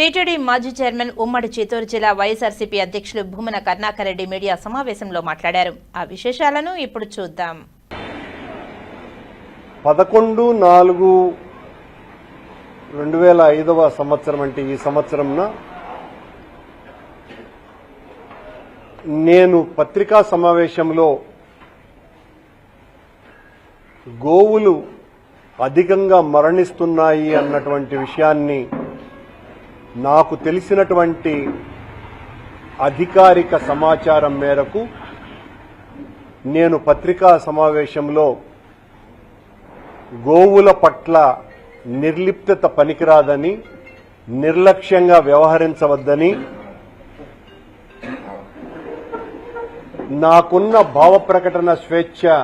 TTD మాజీ chairman ఉమ్మడి చిత్తూరు జిల్లా వైఎస్ఆర్సీపీ అధ్యక్షులు భూమన కర్ణాకర్ రెడ్డి మీడియా సమావేశంలో మాట్లాడారు. ఆ విశేషాలను ఇప్పుడు చూద్దాం. పదకొండు నాలుగు రెండు వేల ఐదవ సంవత్సరం అంటే ఈ సంవత్సరంన నేను పత్రికా సమావేశంలో గోవులు అధికంగా మరణిస్తున్నాయి అన్నటువంటి విషయాన్ని నాకు తెలిసినటువంటి అధికారిక సమాచారం మేరకు నేను పత్రికా సమావేశంలో గోవుల పట్ల నిర్లిప్తత పనికిరాదని నిర్లక్ష్యంగా వ్యవహరించవద్దని నాకున్న భావ ప్రకటన స్వేచ్ఛతో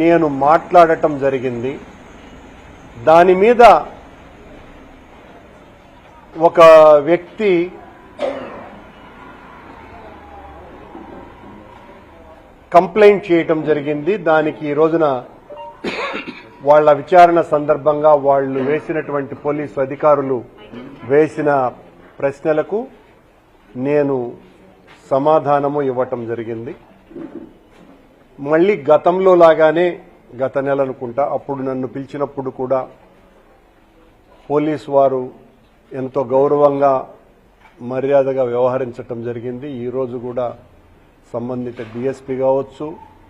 నేను మాట్లాడటం జరిగింది. దాని మీద ఒక వ్యక్తి కంప్లైంట్ చేయటం జరిగింది. దానికి ఈ రోజున వాళ్ళ విచారణ సందర్భంగా వాళ్ళు వేసినటువంటి పోలీసు అధికారులు వేసిన ప్రశ్నలకు నేను సమాధానము ఇవ్వటం జరిగింది. మళ్ళీ గతంలో లాగానే గత నెల అనుకుంటా అప్పుడు నన్ను పిలిచినప్పుడు కూడా పోలీస్ వారు ఎంతో గౌరవంగా మర్యాదగా వ్యవహరించటం జరిగింది. ఈరోజు కూడా సంబంధిత డిఎస్పీ కావచ్చు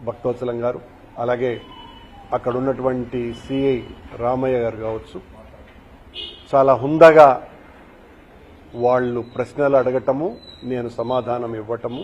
భక్తవత్సలం గారు అలాగే అక్కడ ఉన్నటువంటి సిఐ రామయ్య గారు కావచ్చు. చాలా హుందాగా వాళ్ళు ప్రశ్నలు అడగటము నేను సమాధానం ఇవ్వటము